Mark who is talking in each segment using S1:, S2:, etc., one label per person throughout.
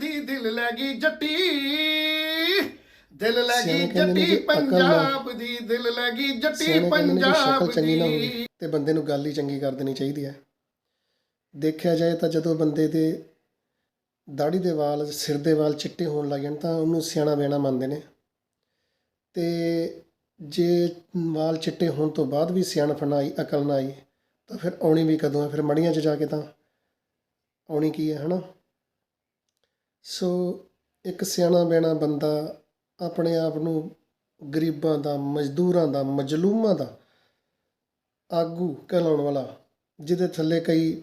S1: ਦੀ ਦਿਲ ਲੈ ਗਈ ਜੱਟੀ।
S2: ਦਿਲ ਲੈ ਗਈ ਜੱਟੀ
S1: ਪੰਜਾਬ ਦੀ ਦਿਲ ਲੈ ਗਈ ਜੱਟੀ ਪੰਜਾਬ ਦੀ।
S2: ਤੇ ਬੰਦੇ ਨੂੰ ਗੱਲ ਹੀ ਚੰਗੀ ਕਰ ਦੇਣੀ ਚਾਹੀਦੀ ਹੈ। ਦੇਖਿਆ ਜਾਏ ਤਾਂ ਜਦੋਂ ਬੰਦੇ ਦੇ ਦਾੜੀ ਦੇ ਵਾਲ ਸਿਰ ਦੇ ਵਾਲ ਚਿੱਟੇ ਹੋਣ ਲੱਗ ਜਾਣ ਤਾਂ ਉਹਨੂੰ ਸਿਆਣਾ ਬੇਣਾ ਮੰਨਦੇ ਨੇ। ਤੇ ਜੇ ਵਾਲ ਚਿੱਟੇ ਹੋਣ ਤੋਂ ਬਾਅਦ ਵੀ ਸਿਆਣਪਣ ਆਈ ਅਕਲ ਨਾ ਆਈ ਤਾਂ ਫਿਰ ਆਉਣੀ ਵੀ ਕਦੋਂ ਹੈ? ਫਿਰ ਮੜੀਆਂ 'ਚ ਜਾ ਕੇ ਤਾਂ ਆਉਣੀ ਕੀ ਹੈ ਹਨਾ? ਸੋ ਇੱਕ ਸਿਆਣਾ ਬਿਆਣਾ ਬੰਦਾ ਆਪਣੇ ਆਪ ਨੂੰ ਗਰੀਬਾਂ ਦਾ, ਮਜ਼ਦੂਰਾਂ ਦਾ, ਮਜਲੂਮਾਂ ਦਾ ਆਗੂ ਕਹਿਲਾਉਣ ਵਾਲਾ, ਜਿਹਦੇ ਥੱਲੇ ਕਈ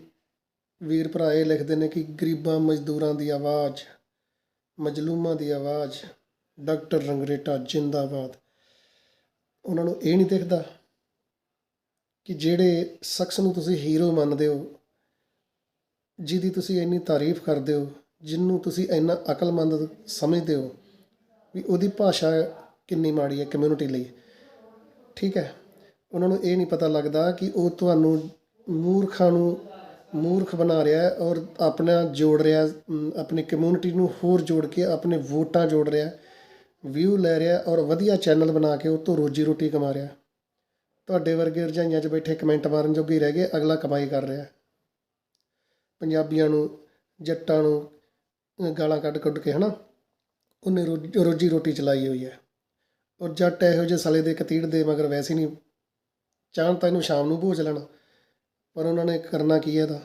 S2: ਵੀਰ ਭਰਾ ਇਹ ਲਿਖਦੇ ਨੇ ਕਿ ਗਰੀਬਾਂ, ਮਜ਼ਦੂਰਾਂ ਦੀ ਆਵਾਜ਼, ਮਜਲੂਮਾਂ ਦੀ ਆਵਾਜ਼, ਡਾਕਟਰ ਰੰਗਰੇਟਾ ਜਿੰਦਾਬਾਦ। ਉਹਨਾਂ ਨੂੰ ਇਹ ਨਹੀਂ ਦਿਖਦਾ ਕਿ ਜਿਹੜੇ ਸ਼ਖਸ ਨੂੰ ਤੁਸੀਂ ਹੀਰੋ ਮੰਨਦੇ ਹੋ, ਜਿਹਦੀ ਤੁਸੀਂ ਇੰਨੀ ਤਾਰੀਫ ਕਰਦੇ ਹੋ ਜਿਹਨੂੰ ਤੁਸੀਂ ਇੰਨਾ ਅਕਲਮੰਦ ਸਮਝਦੇ ਹੋ ਵੀ ਉਹਦੀ ਭਾਸ਼ਾ ਕਿੰਨੀ ਮਾੜੀ ਹੈ ਕਮਿਊਨਿਟੀ ਲਈ। ਠੀਕ ਹੈ? ਉਹਨਾਂ ਨੂੰ ਇਹ ਨਹੀਂ ਪਤਾ ਲੱਗਦਾ ਕਿ ਉਹ ਤੁਹਾਨੂੰ ਮੂਰਖਾਂ ਨੂੰ ਮੂਰਖ ਬਣਾ ਰਿਹਾ ਹੈ ਔਰ ਆਪਣਾ ਜੋੜ ਰਿਹਾ ਆਪਣੀ ਕਮਿਊਨਿਟੀ ਨੂੰ ਹੋਰ ਜੋੜ ਕੇ ਆਪਣੇ ਵੋਟਾਂ ਜੋੜ ਰਿਹਾ ਵਿਊ ਲੈ ਰਿਹਾ ਔਰ ਵਧੀਆ ਚੈਨਲ ਬਣਾ ਕੇ ਉਹ ਤੋਂ ਰੋਜੀ ਰੋਟੀ ਕਮਾ ਰਿਹਾ ਤੁਹਾਡੇ ਵਰਗੇ ਰਜਾਈਆਂ 'ਚ ਬੈਠੇ ਕਮੈਂਟ ਮਾਰਨ ਜੋਗੇ ਰਹਿ ਗਏ, ਅਗਲਾ ਕਮਾਈ ਕਰ ਰਿਹਾ ਪੰਜਾਬੀਆਂ ਨੂੰ, ਜੱਟਾਂ ਨੂੰ ਗਾਲਾਂ ਕੱਢ ਕੱਢ ਕੇ ਹਨਾ, ਉਹਨੇ ਰੋਜੀ ਰੋਜੀ ਰੋਟੀ ਚਲਾਈ ਹੋਈ ਹੈ। ਔਰ ਜੱਟ ਇਹੋ ਜਿਹੇ ਸਲੇ ਦੇ ਕਤੀੜ ਦੇ ਮਗਰ ਵੈਸੇ ਨਹੀਂ, ਚਾਹਣ ਤਾਂ ਇਹਨੂੰ ਸ਼ਾਮ ਨੂੰ ਭੋਜ ਲੈਣਾ, ਪਰ ਉਹਨਾਂ ਨੇ ਕਰਨਾ ਕੀ ਹੈ ਇਹਦਾ?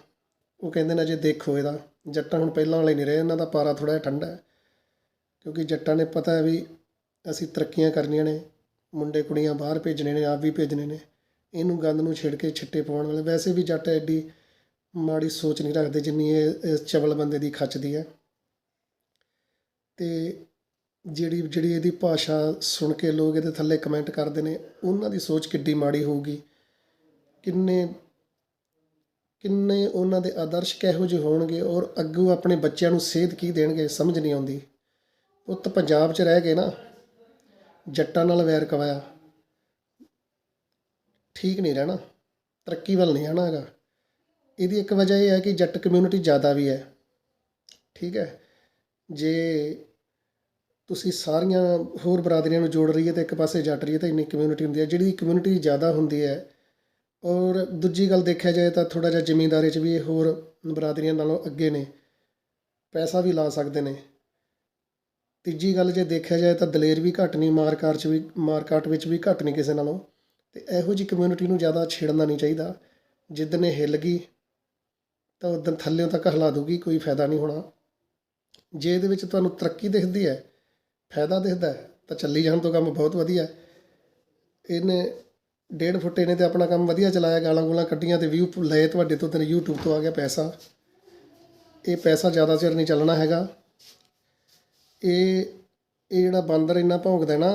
S2: ਉਹ ਕਹਿੰਦੇ ਨੇ ਜੇ ਦੇਖੋ ਇਹਦਾ ਜੱਟਾਂ ਹੁਣ ਪਹਿਲਾਂ ਵਾਲੇ ਨਹੀਂ ਰਹੇ, ਇਹਨਾਂ ਦਾ ਪਾਰਾ ਥੋੜਾ ਜਿਹਾ ਠੰਡਾ ਹੈ। ਕਿਉਂਕਿ ਜੱਟਾਂ ਨੇ ਪਤਾ ਹੈ ਵੀ ਅਸੀਂ ਤਰੱਕੀਆਂ ਕਰਨੀਆਂ ਨੇ, ਮੁੰਡੇ ਕੁੜੀਆਂ ਬਾਹਰ ਭੇਜਣੇ ਨੇ, ਆਪ ਵੀ ਭੇਜਣੇ ਨੇ, ਇਹਨੂੰ ਗੰਦ ਨੂੰ ਛਿੜ ਕੇ ਛਿੱਟੇ ਪਾਉਣ ਵਾਲੇ। ਵੈਸੇ ਵੀ ਜੱਟ ਐਡੀ ਮਾੜੀ ਸੋਚ ਨਹੀਂ ਰੱਖਦੇ ਜਿੰਨੀ ਇਹ, ਇਸ ਚਵਲ ਬੰਦੇ ਦੀ ਖੱਚਦੀ ਹੈ। ਤੇ ਜਿਹੜੀ ਜਿਹੜੀ ਇਹਦੀ ਭਾਸ਼ਾ ਸੁਣ ਕੇ ਲੋਕ ਇਹਦੇ ਥੱਲੇ ਕਮੈਂਟ ਕਰਦੇ ਨੇ, ਉਹਨਾਂ ਦੀ ਸੋਚ ਕਿੱਡੀ ਮਾੜੀ ਹੋਊਗੀ। ਕਿੰਨੇ ਕਿੰਨੇ ਉਹਨਾਂ ਦੇ ਆਦਰਸ਼ ਕਿਹੋ ਜਿਹੇ ਹੋਣਗੇ ਔਰ ਅੱਗੋਂ ਆਪਣੇ ਬੱਚਿਆਂ ਨੂੰ ਸੇਧ ਕੀ ਦੇਣਗੇ, ਸਮਝ ਨਹੀਂ ਆਉਂਦੀ। ਪੁੱਤ ਪੰਜਾਬ 'ਚ ਰਹਿ ਕੇ ਨਾ, ਜੱਟਾਂ ਨਾਲ ਵੈਰ ਕਵਾਇਆ ਠੀਕ ਨਹੀਂ ਰਹਿਣਾ, ਤਰੱਕੀ ਵੱਲ ਨਹੀਂ ਆਉਣਾ ਹੈਗਾ। ਇਹਦੀ ਇੱਕ ਵਜ੍ਹਾ ਇਹ ਹੈ ਕਿ ਜੱਟ ਕਮਿਊਨਿਟੀ ਜ਼ਿਆਦਾ ਵੀ ਹੈ। ਠੀਕ ਹੈ। ਜੇ ਤੁਸੀਂ ਸਾਰੀਆਂ ਹੋਰ ਬਰਾਦਰੀਆਂ ਨੂੰ ਜੋੜ ਰਹੀ ਹੈ ਤਾਂ ਇੱਕ ਪਾਸੇ ਜੱਟ ਰਹੀ ਹੈ ਤਾਂ ਇੰਨੀ ਕਮਿਊਨਿਟੀ ਹੁੰਦੀ ਹੈ, ਜਿਹੜੀ ਕਮਿਊਨਿਟੀ ਜ਼ਿਆਦਾ ਹੁੰਦੀ ਹੈ। ਔਰ ਦੂਜੀ ਗੱਲ ਦੇਖਿਆ ਜਾਏ ਤਾਂ ਥੋੜਾ ਜਿਹਾ ਜ਼ਿਮੀਂਦਾਰੀ 'ਚ ਵੀ ਇਹ ਹੋਰ ਬਰਾਦਰੀਆਂ ਨਾਲੋਂ ਅੱਗੇ ਨੇ। ਪੈਸਾ ਵੀ ਲਾ ਸਕਦੇ ਨੇ। ਤੀਜੀ ਗੱਲ ਜੇ ਦੇਖਿਆ ਜਾਏ ਤਾਂ ਦਲੇਰ ਵੀ ਘੱਟ ਨਹੀਂ ਮਾਰਕਾਟ 'ਚ ਵੀ ਮਾਰਕਾਟ ਵਿੱਚ ਵੀ ਘੱਟ ਨਹੀਂ ਕਿਸੇ ਨਾਲੋਂ। ਤੇ ਇਹੋ ਜਿਹੀ ਕਮਿਊਨਿਟੀ ਨੂੰ ਜ਼ਿਆਦਾ ਛੇੜਨਾ ਨਹੀਂ ਚਾਹੀਦਾ। ਜਿੱਦਣ ਇਹ ਹਿੱਲ ਗਈ, ਤਾਂ ਉਦੋਂ ਥੱਲਿਓਂ ਤੱਕ ਹਿਲਾ ਦੂਗੀ ਕੋਈ ਫਾਇਦਾ ਨਹੀਂ ਹੋਣਾ। ਜੇ ਇਹਦੇ ਵਿੱਚ ਤੁਹਾਨੂੰ ਤਰੱਕੀ ਦਿਖਦੀ ਹੈ ਫਾਇਦਾ ਦਿਖਦਾ ਤਾਂ ਚੱਲੀ ਜਾਣ ਤੋਂ ਕੰਮ ਬਹੁਤ ਵਧੀਆ ਇਹਨੇ ਡੇਢ ਫੁੱਟੇ ਨੇ ਤੇ ਆਪਣਾ ਕੰਮ ਵਧੀਆ ਚਲਾਇਆ, ਗਾਲਾਂ ਗੂਲਾਂ ਕੱਢੀਆਂ ਤੇ ਵਿਊ ਲਏ ਤੁਹਾਡੇ ਤੋਂ ਤੇ YouTube ਤੋਂ ਆ ਗਿਆ ਪੈਸਾ। ਇਹ ਪੈਸਾ ਜ਼ਿਆਦਾ ਚਿਰ ਨਹੀਂ ਚੱਲਣਾ ਹੈਗਾ। ਇਹ ਇਹ ਜਿਹੜਾ ਬਾਂਦਰ ਇੰਨਾ ਭੌਂਕਦਾ ਨਾ,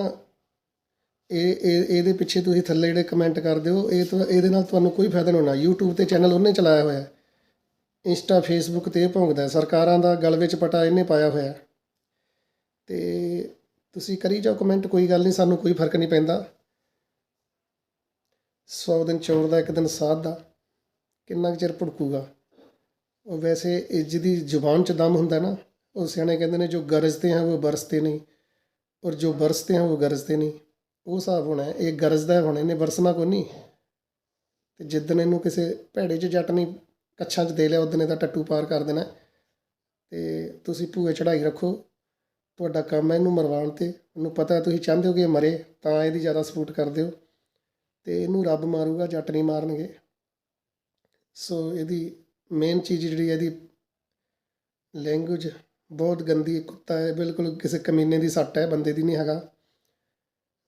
S2: ਇਹ ਇਹ, ਇਹਦੇ ਪਿੱਛੇ ਤੁਸੀਂ ਥੱਲੇ ਜਿਹੜੇ ਕਮੈਂਟ ਕਰਦੇ ਹੋ, ਇਹ ਤਾਂ, ਇਹਦੇ ਨਾਲ ਤੁਹਾਨੂੰ ਕੋਈ ਫਾਇਦਾ ਨਹੀਂ ਹੋਣਾ। YouTube ਤੇ ਚੈਨਲ ਉਹਨੇ ਚਲਾਇਆ ਹੋਇਆ ਇੰਸਟਾ ਫੇਸਬੁੱਕ ਤੇ ਇਹ ਭੌਂਕਦਾ ਸਰਕਾਰਾਂ ਦਾ ਗਲ ਵਿੱਚ ਪਟਾ ਇਹਨੇ ਪਾਇਆ ਹੋਇਆ ਅਤੇ ਤੁਸੀਂ ਕਰੀ ਜਾਓ ਕਮੈਂਟ ਕੋਈ ਗੱਲ ਨਹੀਂ, ਸਾਨੂੰ ਕੋਈ ਫ਼ਰਕ ਨਹੀਂ ਪੈਂਦਾ। ਸੌ ਦਿਨ ਚੋਰ ਦਾ, ਇੱਕ ਦਿਨ ਸਾਧ ਦਾ, ਕਿੰਨਾ ਕੁ ਚਿਰ ਭੁੜਕੂਗਾ। ਉਹ ਵੈਸੇ ਇਹ ਜਿਹਦੀ ਜ਼ੁਬਾਨ 'ਚ ਦਮ ਹੁੰਦਾ ਨਾ, ਉਹ ਸਿਆਣੇ ਕਹਿੰਦੇ ਨੇ, ਜੋ ਗਰਜਦੇ ਹਨ ਉਹ ਬਰਸਤੇ ਨਹੀਂ, ਔਰ ਜੋ ਬਰਸਤੇ ਹਨ ਉਹ ਗਰਜਤੇ ਨਹੀਂ। ਉਹ ਹਿਸਾਬ ਹੋਣਾ ਹੈ। ਇਹ ਗਰਜਦਾ ਹੋਣਾ, ਇਹਨੇ ਵਰਸਣਾ ਕੋਈ ਨਹੀਂ। ਤੇ ਜਿੱਦਣ ਇਹਨੂੰ ਕਿਸੇ ਭੈੜੇ 'ਚ ਜੱਟ ਨਹੀਂ ਕੱਛਾਂ 'ਚ ਦੇ ਲਿਆ ਉਦਣ ਇਹਦਾ ਟੱਟੂ ਪਾਰ ਕਰ ਦੇਣਾ। ਤੇ ਤੁਸੀਂ ਭੂਏ ਚੜਾਈ ਰੱਖੋ ਤੁਹਾਡਾ ਕੰਮ ਹੈ, ਇਹਨੂੰ ਮਰਵਾਉਣ ਤੇ ਉਹਨੂੰ ਪਤਾ ਤੁਸੀਂ ਚਾਹੁੰਦੇ ਹੋ ਕਿ ਇਹ ਮਰੇ, ਤਾਂ ਇਹਦੀ ਜ਼ਿਆਦਾ ਸਪੋਰਟ ਕਰਦੇ ਹੋ ਅਤੇ ਇਹਨੂੰ ਰੱਬ ਮਾਰੂਗਾ, ਜੱਟ ਨਹੀਂ ਮਾਰਨਗੇ। ਸੋ ਇਹਦੀ ਮੇਨ ਚੀਜ਼ ਜਿਹੜੀ ਇਹਦੀ ਲੈਂਗੁਏਜ ਬਹੁਤ ਗੰਦੀ ਕੁੱਤਾ ਹੈ, ਬਿਲਕੁਲ ਕਿਸੇ ਕਮੀਨੇ ਦੀ ਸੱਟ ਹੈ, ਬੰਦੇ ਦੀ ਨਹੀਂ ਹੈਗਾ।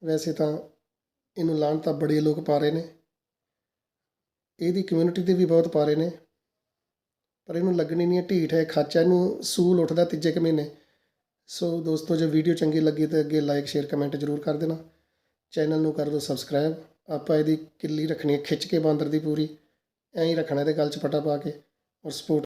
S2: ਵੈਸੇ ਤਾਂ ਇਹਨੂੰ ਲਾਣ ਤਾਂ ਬੜੇ ਲੋਕ ਪਾ ਰਹੇ ਨੇ। ਇਹਦੀ ਕਮਿਊਨਿਟੀ ਦੇ ਵੀ ਬਹੁਤ ਪਾ ਰਹੇ ਨੇ। ਪਰ ਇਹਨੂੰ ਲੱਗਣੀ ਨਹੀਂ ਹੈ, ਢੀਠ ਹੈ ਖਾਚਾ, ਇਹਨੂੰ ਸੂਲ ਉੱਠਦਾ ਤੀਜੇ ਕੁ ਮਹੀਨੇ। ਸੋ ਦੋਸਤੋ, ਜੇ ਵੀਡੀਓ ਚੰਗੀ ਲੱਗੀ ਤਾਂ ਅੱਗੇ ਲਾਈਕ ਸ਼ੇਅਰ ਕਮੈਂਟ ਜ਼ਰੂਰ ਕਰ ਦੇਣਾ। ਚੈਨਲ ਨੂੰ ਕਰ ਦਿਓ ਸਬਸਕ੍ਰਾਈਬ ਆਪਾਂ ਇਹਦੀ ਕਿੱਲੀ ਰੱਖਣੀ ਹੈ ਖਿੱਚ ਕੇ ਬਾਂਦਰ ਦੀ ਪੂਰੀ। ਐਂ ਹੀ ਰੱਖਣਾ ਇਹਦੇ ਗੱਲ 'ਚ ਫਟਾ ਪਾ ਕੇ। ਔਰ ਸਪੋਰਟ